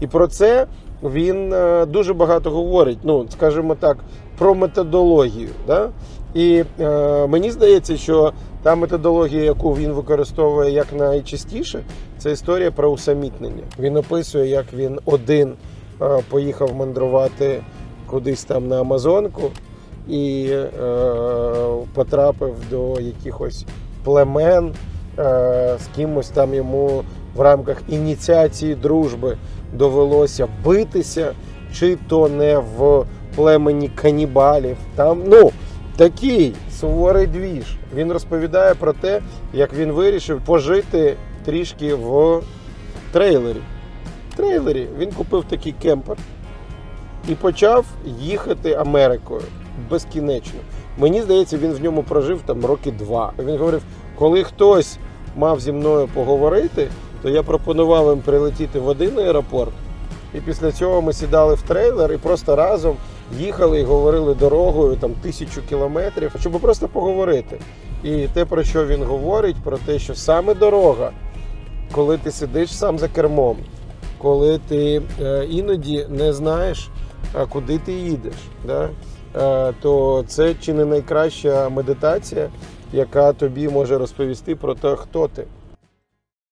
І про це він е, дуже багато говорить. Ну, скажімо так, про методологію. Да? І е, мені здається, що та методологія, яку він використовує як найчастіше, це історія про усамітнення. Він описує, як він один е, поїхав мандрувати кудись там на Амазонку і е, потрапив до якихось племен, з кимось там йому в рамках ініціації дружби довелося битися, чи то не в племені канібалів. Там, ну, такий суворий двіж. Він розповідає про те, як він вирішив пожити трішки в трейлері. Трейлері він купив такий кемпер і почав їхати Америкою безкінечно. Мені здається, він в ньому прожив там роки два. Він говорив, коли хтось мав зі мною поговорити, то я пропонував їм прилетіти в один аеропорт. І після цього ми сідали в трейлер і просто разом їхали і говорили дорогою там тисячу кілометрів, щоб просто поговорити. І те, про що він говорить, про те, що саме дорога, коли ти сидиш сам за кермом, коли ти е, іноді не знаєш, куди ти їдеш, да? е, то це чи не найкраща медитація, яка тобі може розповісти про те, хто ти.